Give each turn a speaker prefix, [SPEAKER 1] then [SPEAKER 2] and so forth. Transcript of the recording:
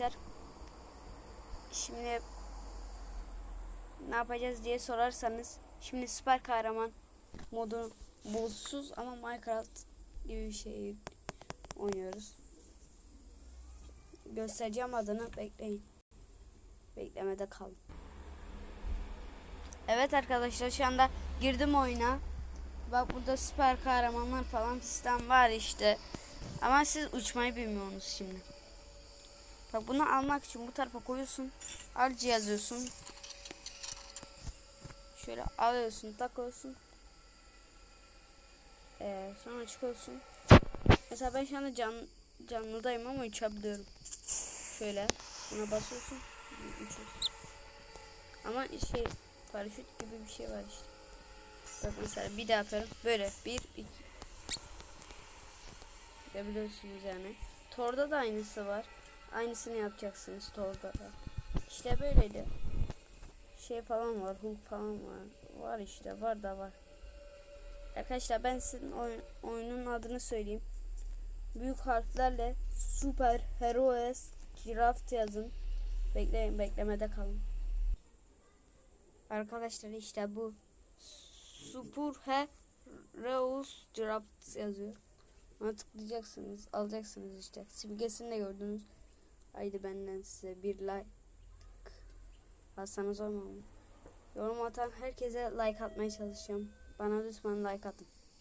[SPEAKER 1] arkadaşlar. Şimdi ne yapacağız diye sorarsanız şimdi süper kahraman modu bozsuz ama Minecraft gibi bir şey oynuyoruz. Göstereceğim adını bekleyin. Beklemede kalın. Evet arkadaşlar şu anda girdim oyuna. Bak burada süper kahramanlar falan fistan var işte. Ama siz uçmayı bilmiyorsunuz şimdi. Bak bunu almak için bu tarafa koyuyorsun. Alcı yazıyorsun. Şöyle alıyorsun, takıyorsun. Ee, sonra çıkıyorsun. Mesela ben şu anda can, canlıdayım ama uçabiliyorum. Şöyle buna basıyorsun. Uçuyorsun. Ama şey paraşüt gibi bir şey var işte. Bak mesela bir daha yaparım. Böyle bir iki. Görebiliyorsunuz yani. Tor'da da aynısı var. Aynısını yapacaksınız Tor'da da. İşte böyleydi. Şey falan var. Hulk falan var. Var işte. Var da var. Arkadaşlar ben sizin oyun, oyunun adını söyleyeyim. Büyük harflerle Super Heroes Craft yazın. Bekleyin beklemede kalın. Arkadaşlar işte bu Super Heroes Draft yazıyor. Ona tıklayacaksınız. Alacaksınız işte. Simgesini de gördünüz. Haydi benden size bir like. Alsanız olmam mı? Yorum atan herkese like atmaya çalışacağım. Bana lütfen like atın.